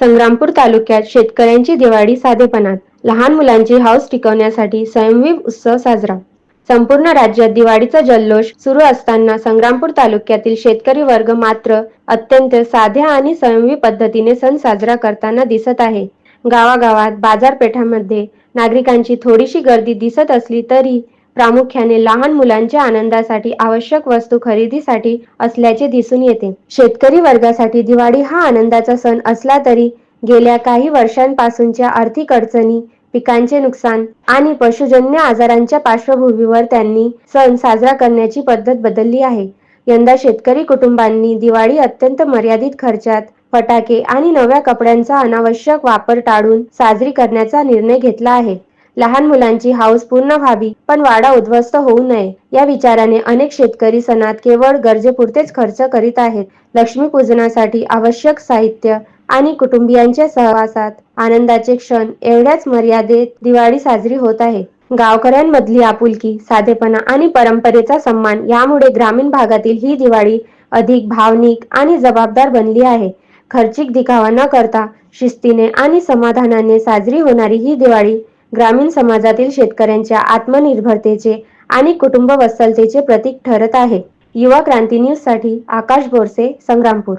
संग्रामपूर तालुक्यात शेतकऱ्यांची दिवाळी साधेपणात लहान मुलांची हौस टिकवण्यासाठी स्वयंवीव उत्सव साजरा. संपूर्ण राज्यात दिवाळीचा जल्लोष सुरू असताना संग्रामपूर तालुक्यातील शेतकरी वर्ग मात्र अत्यंत साध्या आणि स्वयंवी पद्धतीने सण साजरा करताना दिसत आहे. गावागावात बाजारपेठांमध्ये नागरिकांची थोडीशी गर्दी दिसत असली तरी प्रामुख्याने लहान मुलांच्या आनंदासाठी आवश्यक वस्तू खरेदीसाठी असल्याचे दिसून येते. शेतकरी वर्गासाठी दिवाळी हा आनंदाचा सण असला तरी गेल्या काही वर्षांपासूनच्या आर्थिक अडचणी पिकांचे नुकसान आणि पशुजन्य आजारांच्या पार्श्वभूमीवर त्यांनी सण साजरा करण्याची पद्धत बदलली आहे. यंदा शेतकरी कुटुंबांनी दिवाळी अत्यंत मर्यादित खर्चात फटाके आणि नव्या कपड्यांचा अनावश्यक वापर टाळून साजरी करण्याचा निर्णय घेतला आहे. लहान मुलांची हाऊस पूर्ण व्हावी पण वाडा उद्ध्वस्त होऊ नये या विचाराने अनेक शेतकरी सणात केवळ गरजेपुरतेच खर्च करीत आहेत. लक्ष्मीपूजनासाठी आवश्यक साहित्य आणि कुटुंबियांच्या सहवासात आनंदाचे क्षण एवढ्याच मर्यादेत दिवाळी साजरी होत आहे. गावकऱ्यांमधली आपुलकी साधेपणा आणि परंपरेचा सन्मान यामुळे ग्रामीण भागातील ही दिवाळी अधिक भावनिक आणि जबाबदार बनली आहे. खर्चिक दिखावा न करता शिस्तीने आणि समाधानाने साजरी होणारी ही दिवाळी ग्रामीण समाजातील शेतकऱ्यांच्या आत्मनिर्भरतेचे आणि कुटुंब वत्सलतेचे प्रतीक ठरत आहे. युवा क्रांती न्यूजसाठी आकाश बोरसे संग्रामपूर.